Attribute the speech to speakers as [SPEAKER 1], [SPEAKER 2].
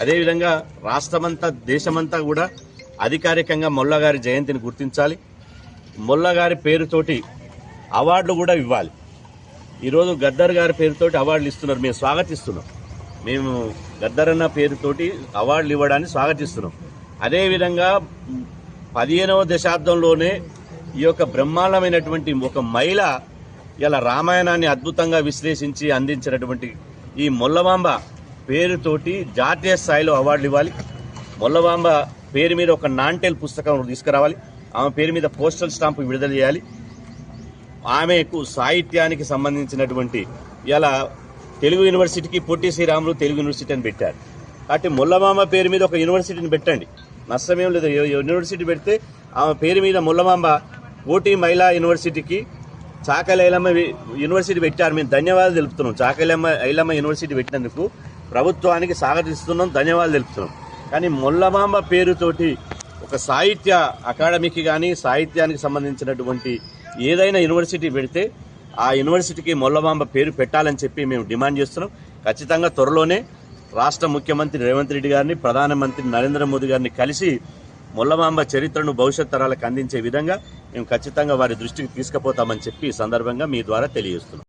[SPEAKER 1] అదేవిధంగా రాష్ట్రమంతా దేశమంతా కూడా అధికారికంగా మొల్లగారి జయంతిని గుర్తించాలి. మొల్లగారి పేరుతోటి అవార్డులు కూడా ఇవ్వాలి. ఈరోజు గద్దర్ గారి పేరుతోటి అవార్డులు ఇస్తున్నారు. మేము స్వాగతిస్తున్నాం. మేము గద్దర్ అన్న పేరుతోటి అవార్డులు ఇవ్వడాన్ని స్వాగతిస్తున్నాం. అదేవిధంగా పదిహేనవ దశాబ్దంలోనే ఈ యొక్క బ్రహ్మాండమైనటువంటి ఒక మహిళ ఇలా రామాయణాన్ని అద్భుతంగా విశ్లేషించి అందించినటువంటి ఈ మొల్లమాంబ పేరుతోటి జాతీయ స్థాయిలో అవార్డులు ఇవ్వాలి. మొల్లబాంబ పేరు మీద ఒక నాంటెల్ పుస్తకం తీసుకురావాలి. ఆమె పేరు మీద పోస్టల్ స్టాంపు విడుదల చేయాలి. ఆమెకు సాహిత్యానికి సంబంధించినటువంటి ఇలా తెలుగు యూనివర్సిటీకి పొట్టి శ్రీరాములు తెలుగు యూనివర్సిటీ అని పెట్టారు. కాబట్టి ముల్లమామ పేరు మీద ఒక యూనివర్సిటీని పెట్టండి. నష్టమేం లేదు. యూనివర్సిటీ పెడితే ఆమె పేరు మీద ముల్లమాంబ కోటి మహిళా యూనివర్సిటీకి చాకలి ఐలమ్మ యూనివర్సిటీ పెట్టారు. మేము ధన్యవాదాలు తెలుపుతున్నాం. చాకలమ్మ ఐలమ్మ యూనివర్సిటీ పెట్టినందుకు ప్రభుత్వానికి స్వాగతిస్తున్నాం ధన్యవాదాలు తెలుపుతున్నాం. కానీ మొల్లమాంబ పేరుతోటి ఒక సాహిత్య అకాడమీకి కానీ సాహిత్యానికి సంబంధించినటువంటి ఏదైనా యూనివర్సిటీ పెడితే ఆ యూనివర్సిటీకి మొల్లమాంబ పేరు పెట్టాలని చెప్పి మేము డిమాండ్ చేస్తున్నాం. ఖచ్చితంగా త్వరలోనే రాష్ట్ర ముఖ్యమంత్రి రేవంత్ రెడ్డి గారిని ప్రధానమంత్రి నరేంద్ర మోదీ గారిని కలిసి మొల్లమాంబ చరిత్రను భవిష్యత్ తరాలకు అందించే విధంగా మేము ఖచ్చితంగా వారి దృష్టికి తీసుకుపోతామని చెప్పి ఈ సందర్భంగా మీ ద్వారా తెలియజేస్తున్నాం.